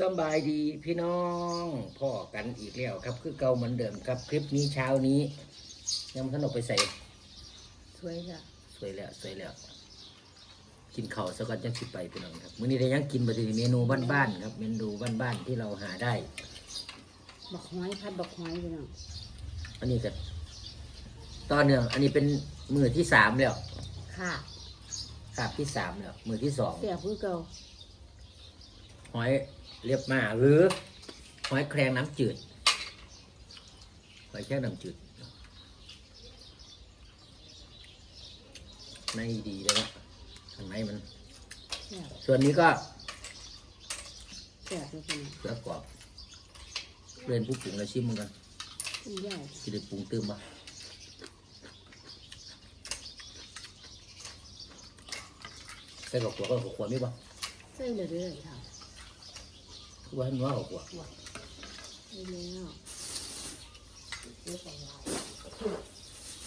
สำบายดีพี่น้องพ่อกันอีกแล้วครับ คือเก่าเหมือนเดิมครับคลิปนี้เช้านี้ ยังไม่ทันออกไปใส่สวยจ้ะสวยแล้วสวยแล้ว กินข้าวสักก่อนจังสิไปพี่น้องครับมื้อนี้ได้ยังกินมาถึงเมนูบ้านๆครับ เมนูบ้านๆที่เราหาได้ บักหอยพัดบักหอยพี่น้องอันนี้ก็ตอนเนื่องอันนี้เป็นมือที่สามแล้วค่ะคาบที่สามแล้วมือที่สองเสียพื้นเก่าหอย เรียบมาหรือหอยแครงน้ำจืดหอยแครงน้ำจืดในดีเลยนะข้างในมันเสียส่วนนี้ก็เสียพี่น้องเสือกรอบเรียนผู้ปรุงแล้วชิมมันกันคุณยายสิได้ปรุงเติมมาใส่กับขัวก็กับขัวไม่บ่ใส่เลยเด้อค่ะ คือว่าให้นัวกับขัวใส่แล้ว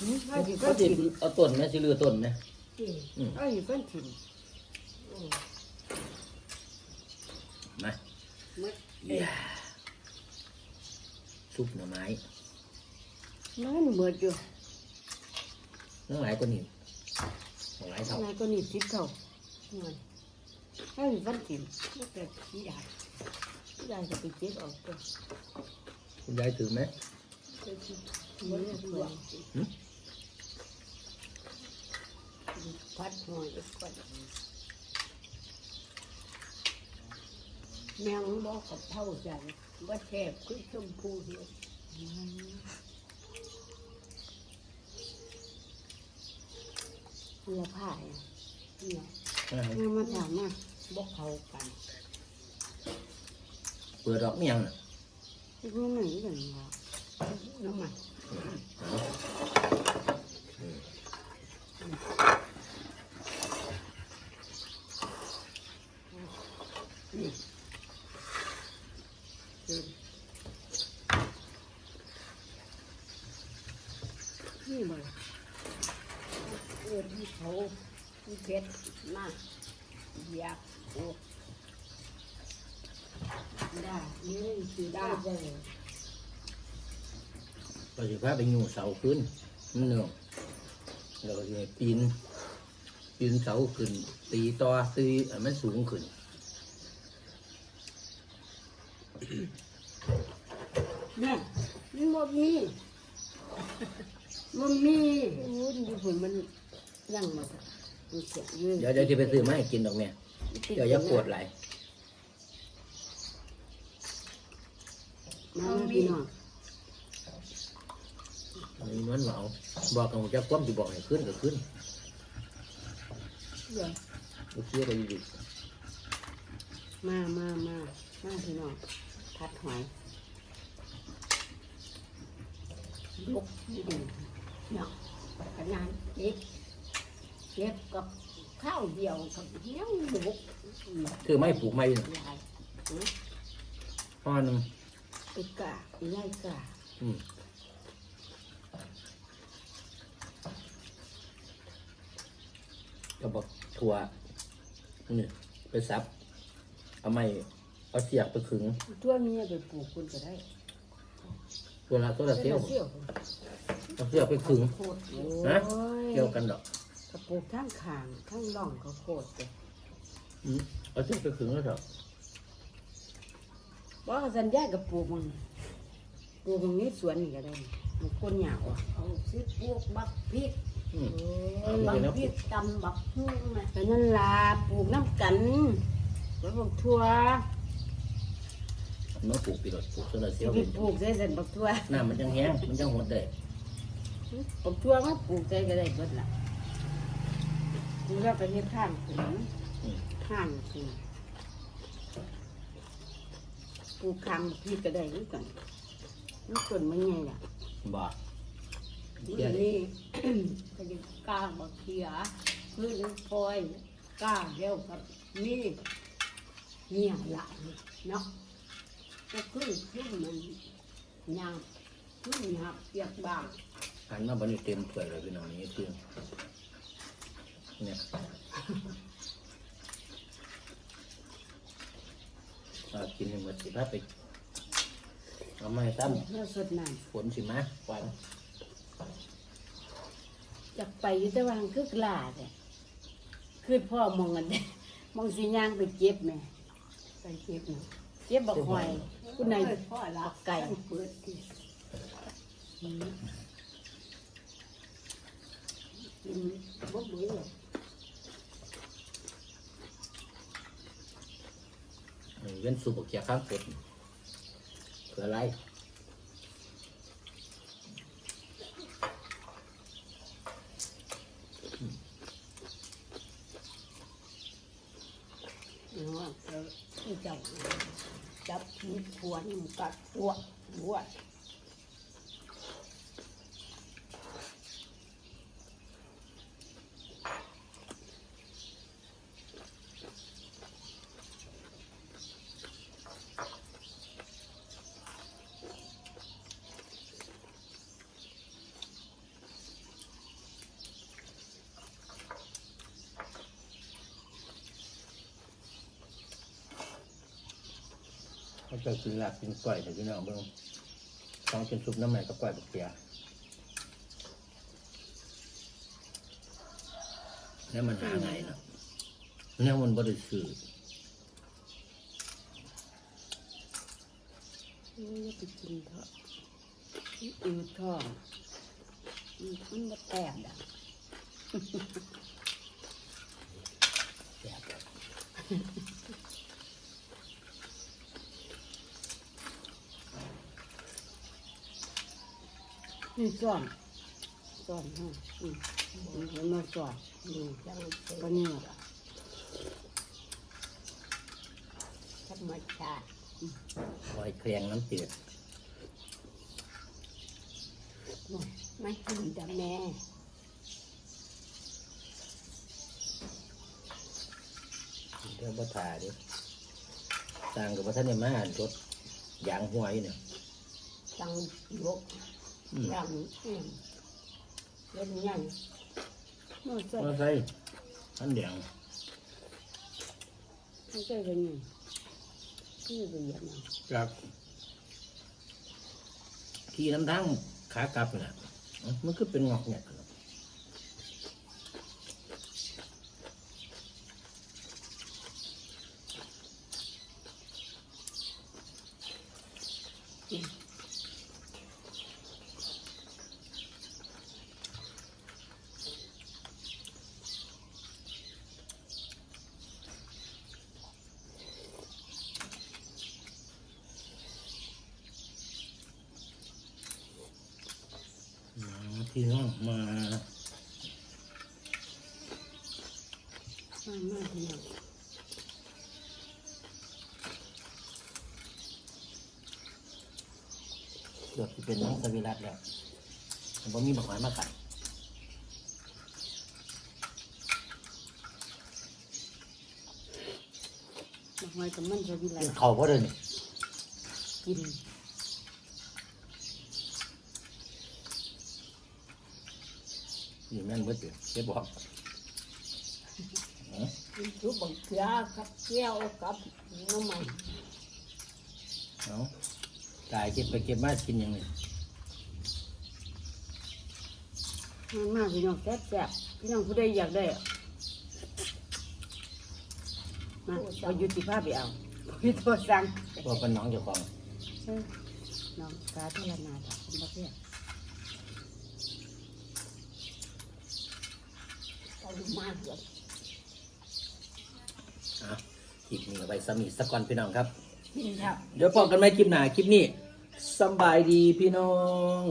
อืมเอาอยู่ก็ก็ถิ่ตินเอาต้นไหมสิเรือต้นไหมอืมเอาอยู่ก็ถิ่นมามัดอย่าซุปหน่อไม้มันเหมือนอยู่น้องหลายคนนี่ของหลายเท่า นายก็หนีบทิพเก่าเงิน เอาอยู่ก็ถิ่นแล้วแต่พี่ใหญ่พี่ใหญ่ก็ไปเจ็บออกตัวคุณยายถือไหมมันเนี่ยสวยหืมพัดหอยอีกคนแมงบอกกับเท่าใจว่าแทบคือชมพูเดียวเรือผ้าเนี่ย เนี่ยอ่าแม่มาถามมาบอกเขากันเปิดดอกไม่ยังน่ะที่พวกไหนกันวะน้ำมันนี่บ่เออที่เขา ที่เพชรมากอยากโอ้ได้นี่คือได้เลยก็จะพาไปอยู่เสาขึ้นมันเหนื่อยแล้วก็จะปีนปีนเสาขึ้น ตีต่อตีให้มันสูงขึ้นเนี่ยนี่บ่มีมันมีโอ้ยดูผลมันยังมาจ้ะมัน เสียเยอะเดี๋ยวเดี๋ยวจะไปซื้อมาให้กินดอกแม่เดี๋ยวอย่าปวดไหลายมาพี่น้องมีมันเหมาบอกกันว่าจะความจะบอกให้ขึ้นก็ขึ้นเดี๋ยวลูกเชื่อก็อยู่ดีมามามามาพี่น้องพัดหอยลุกดีดีเนาะขนาดเจ็บ เจ็บกับข้าวเดียวกับเนี้ยลุกคือไม่ปลูกไม่ยายพ่อหนึ่งไปกะไปไล่กะอืมก็บอกถั่วนี่ไปซับ เอาไม้เอาเสียบไปขึงตัวเมียไปปลูกคุณก็ได้ตัวละตัวละเซี่ยวเสี้ยวเอาเสียบไปขึงโคตรโอ้ฮะยเกี่ยวกันดอก กระปลูกทั้งขางทั้งร่องก็โคตรเลยอืมเอาเสียบไปขึงแล้วดอกบอกว่าสัญญากับปลูกมันปลูกตรงนี้สวนนี่ก็ได้มันก้นหยาบอะเอาซื้อพวกบักพริกอืม เออบักพริกตำบักฮุ้งนะแต่นั่นล่ะปลูกน้ำกันแล้วปลูกทั่วน้องปลูกปีรถปลูกตัวละเซี่ยวไปปลูกใส่เส้นบักทั่วน้ำมันจังแห้งมันจังหดได้บักทั่วมาปลูกใส่ก็ได้เบิดล่ะ ปลูกแล้วก็เฮ็ดข้างขึ้นอืมข้างขึ้นปลูกข้างพี่ก็ได้ด้วยกันมันต้นมันใหญ่ล่ะบ่นี่เดี๋ยวนี้นี่ก็จะก้างบักเขียคือน้ำพลอยก้างเดียวกับนี่เนี่ยละเนาะก็คือคือมันหยาบคือหยาบเปียกบางหันมาบันนี้เต็มถ้วยเลยพี่น้องนี่คือ เนี่ยเอากินให้หมดสิพาไปเอามาให้ตั้มแล้วสดน้ฝนสิมาควันำอยากไปอยู่แต่วาหังคือกลาดเนี่ยคือพ่อมองกันเด้มองสีย่างไปเจ็บแม่ไปเก็บหนูเจ็บบักหอยคุณนาย พ่อละไก่ เปิดที่กินบ่เบื่อเออ เว้นสูบเกียข้างเป็ดเผื่ออะไรนาะเออที่เจ้าจับมีดพวนกัดตัวหัว เขาจะกินหลาบกินก้อยแต่พี่น้องเบิ่งต้องกินซุปน้ำใหม่กับก้อยบักเกียร์นี่มันหาไงเนาะเนี่ยมันบริสุทธิ์โอ้ยไปกินเถอะอืดท้องอืมมันบ่แตกดอกแซ่บ นี่ซ่อนซ่อนฮะอืมมันมาซ่อนนี่จังเป็ก็นนี่ธรรมชาติหอยแครงน้ำจืดไม่กินแต่แม่เรื่องบัถ่าดิสร้างกับพระท่านในมาอ่านจดยางหัวอยู่เนี่ยจัง ยกอืมจังเอ็มเล่นยังมันใส่มาใส่อันเดียงมันใส่เป็นหยังนี่เป็นยังไงครับขี่น้ำทั้งขากลับน่ะเอ้ามันก็เป็นงอกเนี่ย อืม พี่น้องมามามาพี่น้องเกือบจะเป็นน้องสวิรัตแล้วผมบ่มีบักหอยมากัดมาหอยกับมันจะมีอะไรเขาก็เดินกิน นี่แม่นเบิดอยู่เจ๊บอกกินทุบบังเขือกับแก้วกับน้ำมันเอาตายเก็บไปเก็บมากินยังไงมามาพี่น้องแซ่บๆพี่น้องผู้ใดอยากได้อะมาเอายุติภาพไปเอาพี่โทษสั่งว่าเป็นน้องเจ้าของเอ้ยน้องสาธารณะจากคนประเทศเอา มาเถอะอะคลิปนี้เอาไปสมีสักก่อนพี่น้องครับกินครับ เดี๋ยวพบกันไหมคลิปหน้าคลิปนี้สำบายดีพี่น้อง